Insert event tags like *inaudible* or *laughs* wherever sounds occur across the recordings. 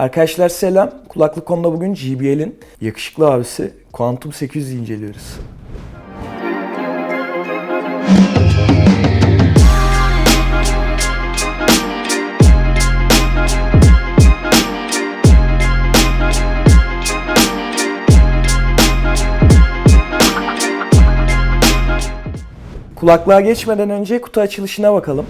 Arkadaşlar selam. Kulaklık konuda bugün JBL'in yakışıklı abisi Quantum 800'ü inceliyoruz. Kulaklığa geçmeden önce kutu açılışına bakalım.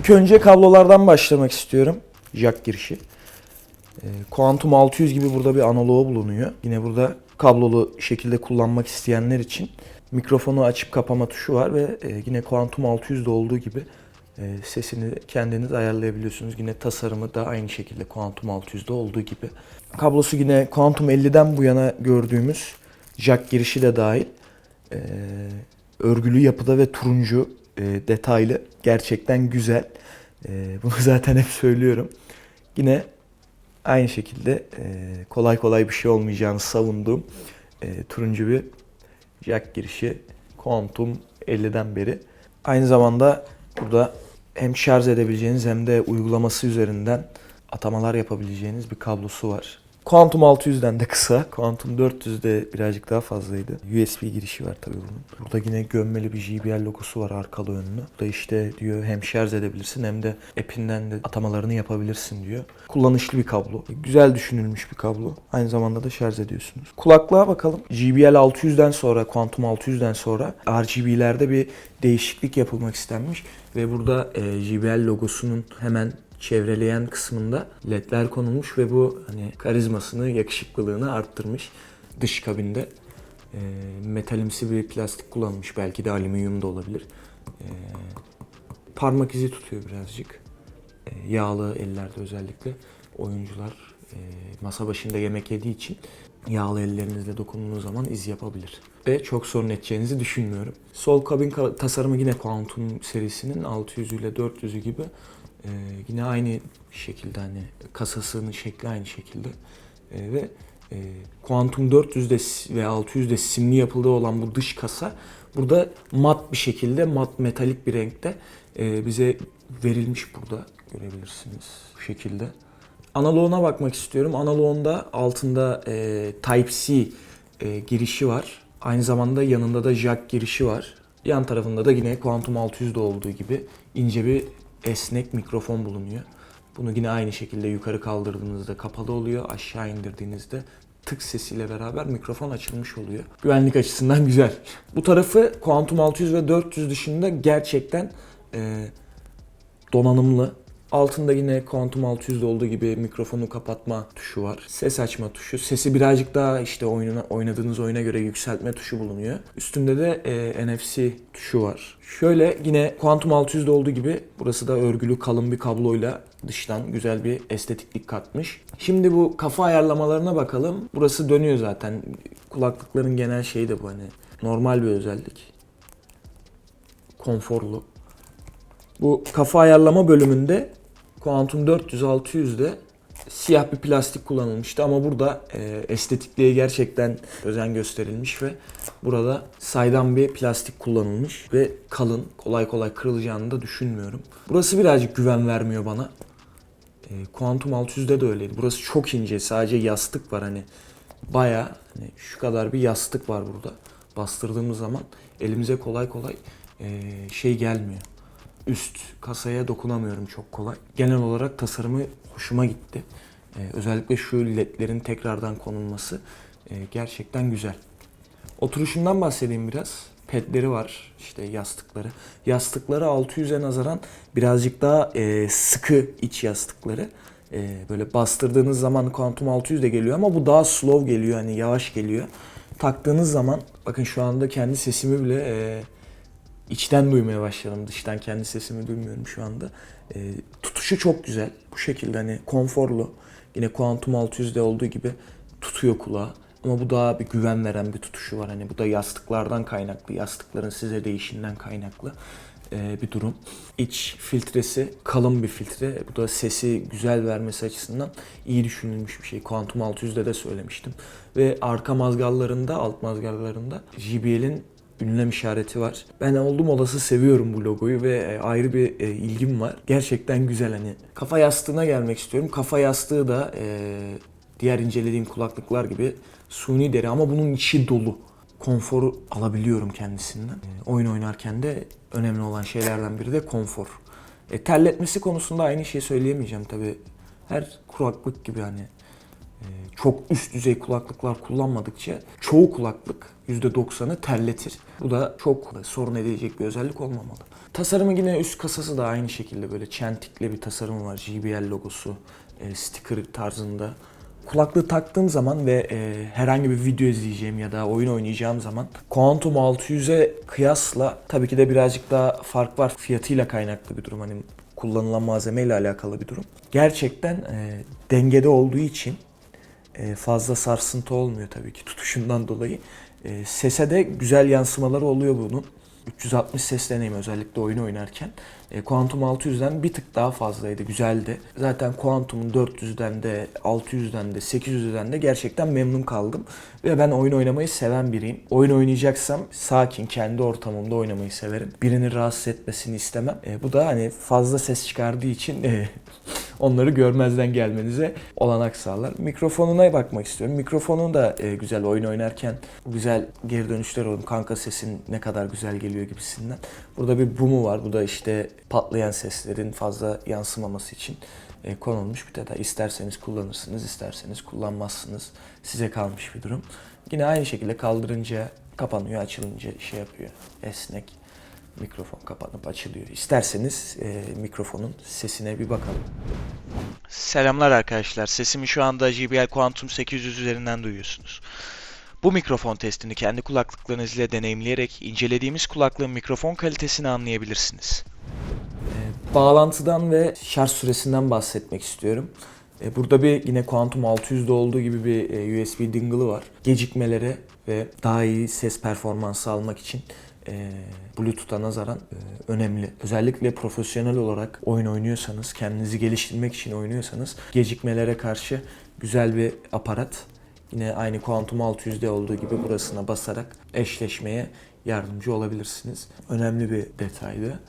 İlk önce kablolardan başlamak istiyorum. Jack girişi. Ee, Quantum 600 gibi burada bir analoğu bulunuyor. Yine burada kablolu şekilde kullanmak isteyenler için mikrofonu açıp kapama tuşu var ve e, yine Quantum 600'de olduğu gibi e, sesini kendiniz ayarlayabiliyorsunuz. Yine tasarımı da aynı şekilde Quantum 600'de olduğu gibi. Kablosu yine Quantum 50'den bu yana gördüğümüz jack girişi de dahil. E, örgülü yapıda ve turuncu e, detaylı. Gerçekten güzel. E, bunu *laughs* zaten hep söylüyorum. Yine aynı şekilde e, kolay kolay bir şey olmayacağını savunduğum e, turuncu bir jack girişi Quantum 50'den beri. Aynı zamanda burada hem şarj edebileceğiniz hem de uygulaması üzerinden atamalar yapabileceğiniz bir kablosu var. Quantum 600'den de kısa. Quantum 400'de birazcık daha fazlaydı. USB girişi var tabii bunun. Burada yine gömmeli bir JBL logosu var arkalı önlü. Burada işte diyor hem şarj edebilirsin hem de app'inden de atamalarını yapabilirsin diyor. Kullanışlı bir kablo. Güzel düşünülmüş bir kablo. Aynı zamanda da şarj ediyorsunuz. Kulaklığa bakalım. JBL 600'den sonra, Quantum 600'den sonra RGB'lerde bir değişiklik yapılmak istenmiş. Ve burada e, JBL logosunun hemen çevreleyen kısmında ledler konulmuş ve bu hani karizmasını, yakışıklılığını arttırmış. Dış kabinde e, metalimsi bir plastik kullanmış. Belki de alüminyum da olabilir. E, parmak izi tutuyor birazcık. E, yağlı ellerde özellikle oyuncular e, masa başında yemek yediği için yağlı ellerinizle dokunduğunuz zaman iz yapabilir. Ve çok sorun edeceğinizi düşünmüyorum. Sol kabin ka- tasarımı yine Quantum serisinin 600 ile 400'ü gibi. Ee, yine aynı şekilde hani kasasının şekli aynı şekilde. Ee, ve e, Quantum 400'de s- ve 600'de simli yapıldığı olan bu dış kasa burada mat bir şekilde mat metalik bir renkte e, bize verilmiş burada görebilirsiniz bu şekilde. Analoğuna bakmak istiyorum. Analoğunda altında e, Type-C e, girişi var. Aynı zamanda yanında da jack girişi var. Yan tarafında da yine Quantum 600'de olduğu gibi ince bir esnek mikrofon bulunuyor. Bunu yine aynı şekilde yukarı kaldırdığınızda kapalı oluyor. Aşağı indirdiğinizde tık sesiyle beraber mikrofon açılmış oluyor. Güvenlik açısından *laughs* güzel. Bu tarafı Quantum 600 ve 400 dışında gerçekten e, donanımlı, Altında yine Quantum 600'de olduğu gibi mikrofonu kapatma tuşu var. Ses açma tuşu. Sesi birazcık daha işte oyununa, oynadığınız oyuna göre yükseltme tuşu bulunuyor. Üstünde de e, NFC tuşu var. Şöyle yine Quantum 600'de olduğu gibi burası da örgülü kalın bir kabloyla dıştan güzel bir estetiklik katmış. Şimdi bu kafa ayarlamalarına bakalım. Burası dönüyor zaten. Kulaklıkların genel şeyi de bu hani normal bir özellik. Konforlu. Bu kafa ayarlama bölümünde Quantum 400-600'de siyah bir plastik kullanılmıştı ama burada e, estetikliğe gerçekten özen gösterilmiş ve burada saydam bir plastik kullanılmış ve kalın, kolay kolay kırılacağını da düşünmüyorum. Burası birazcık güven vermiyor bana. E, Quantum 600'de de öyleydi. Burası çok ince, sadece yastık var hani baya hani şu kadar bir yastık var burada. Bastırdığımız zaman elimize kolay kolay e, şey gelmiyor üst kasaya dokunamıyorum çok kolay. Genel olarak tasarımı hoşuma gitti. Ee, özellikle şu ledlerin tekrardan konulması e, gerçekten güzel. Oturuşundan bahsedeyim biraz. Pedleri var, işte yastıkları. Yastıkları 600'e nazaran birazcık daha e, sıkı iç yastıkları. E, böyle bastırdığınız zaman Quantum 600 de geliyor ama bu daha slow geliyor, hani yavaş geliyor. Taktığınız zaman, bakın şu anda kendi sesimi bile e, içten duymaya başladım. Dıştan kendi sesimi duymuyorum şu anda. E, tutuşu çok güzel. Bu şekilde hani konforlu. Yine Quantum 600'de olduğu gibi tutuyor kulağı. Ama bu daha bir güven veren bir tutuşu var. Hani bu da yastıklardan kaynaklı. Yastıkların size değişinden kaynaklı e, bir durum. İç filtresi kalın bir filtre. Bu da sesi güzel vermesi açısından iyi düşünülmüş bir şey. Quantum 600'de de söylemiştim. Ve arka mazgallarında, alt mazgallarında JBL'in ünlem işareti var. Ben oldum olası seviyorum bu logoyu ve e, ayrı bir e, ilgim var. Gerçekten güzel hani. Kafa yastığına gelmek istiyorum. Kafa yastığı da e, diğer incelediğim kulaklıklar gibi suni deri ama bunun içi dolu. Konforu alabiliyorum kendisinden. Oyun oynarken de önemli olan şeylerden biri de konfor. E, terletmesi konusunda aynı şeyi söyleyemeyeceğim tabi. Her kulaklık gibi hani çok üst düzey kulaklıklar kullanmadıkça çoğu kulaklık %90'ı terletir. Bu da çok sorun edilecek bir özellik olmamalı. Tasarımı yine üst kasası da aynı şekilde böyle çentikli bir tasarımı var. JBL logosu, e, sticker tarzında. Kulaklığı taktığım zaman ve e, herhangi bir video izleyeceğim ya da oyun oynayacağım zaman Quantum 600'e kıyasla tabii ki de birazcık daha fark var. Fiyatıyla kaynaklı bir durum. Hani kullanılan malzemeyle alakalı bir durum. Gerçekten e, dengede olduğu için fazla sarsıntı olmuyor tabii ki tutuşundan dolayı. E, sese de güzel yansımaları oluyor bunun. 360 ses deneyimi özellikle oyun oynarken. E, Quantum 600'den bir tık daha fazlaydı, güzeldi. Zaten Quantum'un 400'den de, 600'den de, 800'den de gerçekten memnun kaldım. Ve ben oyun oynamayı seven biriyim. Oyun oynayacaksam sakin, kendi ortamımda oynamayı severim. Birini rahatsız etmesini istemem. E, bu da hani fazla ses çıkardığı için e, onları görmezden gelmenize olanak sağlar. Mikrofonuna bakmak istiyorum. Mikrofonun da e, güzel oyun oynarken güzel geri dönüşler oldu. Kanka sesin ne kadar güzel geliyor gibisinden. Burada bir boom'u var. Bu da işte patlayan seslerin fazla yansımaması için e, konulmuş bir detay. İsterseniz kullanırsınız, isterseniz kullanmazsınız. Size kalmış bir durum. Yine aynı şekilde kaldırınca kapanıyor, açılınca şey yapıyor. Esnek mikrofon kapanıp açılıyor. İsterseniz e, mikrofonun sesine bir bakalım. Selamlar arkadaşlar. Sesimi şu anda JBL Quantum 800 üzerinden duyuyorsunuz. Bu mikrofon testini kendi kulaklıklarınız ile deneyimleyerek incelediğimiz kulaklığın mikrofon kalitesini anlayabilirsiniz. E, bağlantıdan ve şarj süresinden bahsetmek istiyorum. E, burada bir yine Quantum 600'de olduğu gibi bir e, USB dingle'ı var. Gecikmelere ve daha iyi ses performansı almak için e, Bluetooth'a nazaran e, önemli. Özellikle profesyonel olarak oyun oynuyorsanız, kendinizi geliştirmek için oynuyorsanız gecikmelere karşı güzel bir aparat. Yine aynı Quantum 600'de olduğu gibi burasına basarak eşleşmeye yardımcı olabilirsiniz. Önemli bir detaydı.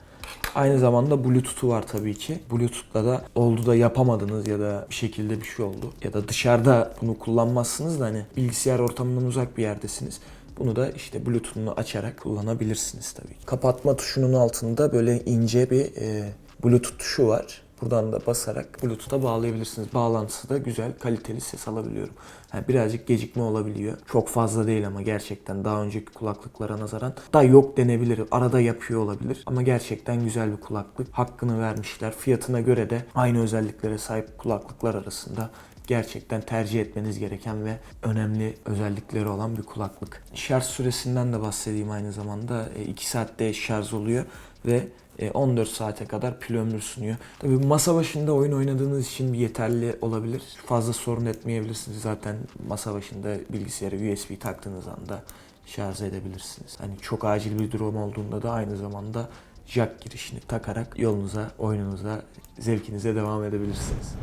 Aynı zamanda Bluetooth'u var tabii ki. Bluetooth'la da oldu da yapamadınız ya da bir şekilde bir şey oldu. Ya da dışarıda bunu kullanmazsınız da hani bilgisayar ortamından uzak bir yerdesiniz. Bunu da işte Bluetooth'unu açarak kullanabilirsiniz tabii. Kapatma tuşunun altında böyle ince bir e, Bluetooth tuşu var. buradan da basarak Bluetooth'a bağlayabilirsiniz. Bağlantısı da güzel, kaliteli ses alabiliyorum. Yani birazcık gecikme olabiliyor. Çok fazla değil ama gerçekten daha önceki kulaklıklara nazaran da yok denebilir. Arada yapıyor olabilir ama gerçekten güzel bir kulaklık. Hakkını vermişler. Fiyatına göre de aynı özelliklere sahip kulaklıklar arasında gerçekten tercih etmeniz gereken ve önemli özellikleri olan bir kulaklık. Şarj süresinden de bahsedeyim aynı zamanda. 2 saatte şarj oluyor ve e, 14 saate kadar pil ömrü sunuyor. Tabii masa başında oyun oynadığınız için yeterli olabilir. Fazla sorun etmeyebilirsiniz. Zaten masa başında bilgisayara USB taktığınız anda şarj edebilirsiniz. Hani çok acil bir durum olduğunda da aynı zamanda jack girişini takarak yolunuza, oyununuza, zevkinize devam edebilirsiniz.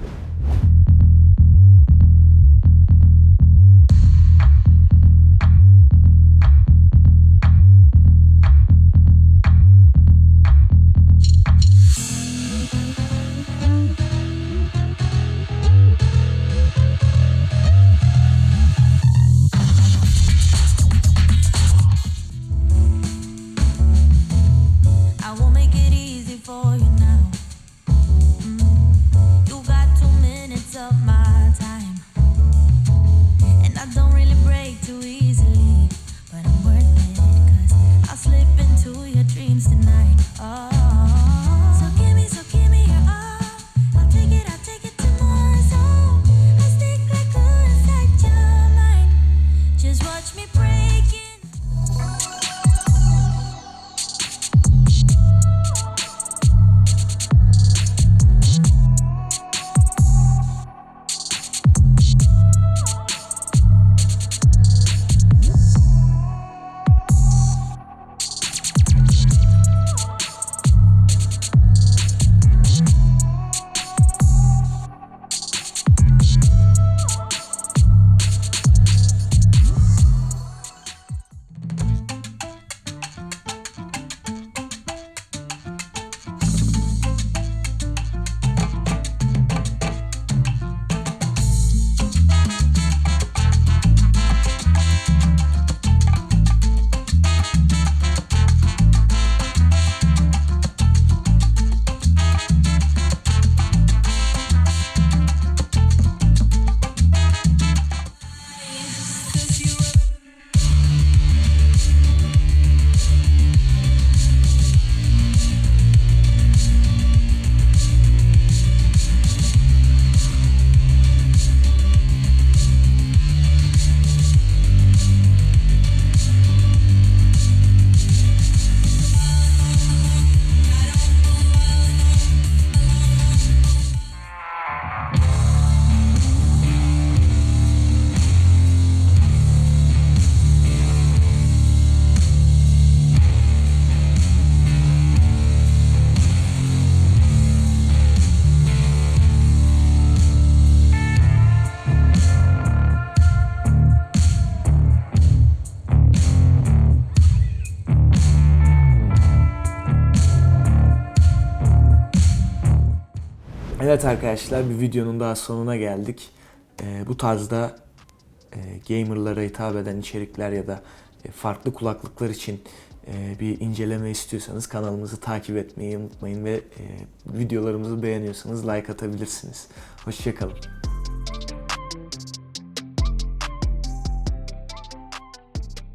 Evet arkadaşlar bir videonun daha sonuna geldik. Ee, bu tarzda e, gamerlara hitap eden içerikler ya da e, farklı kulaklıklar için e, bir inceleme istiyorsanız kanalımızı takip etmeyi unutmayın ve e, videolarımızı beğeniyorsanız like atabilirsiniz. Hoşçakalın.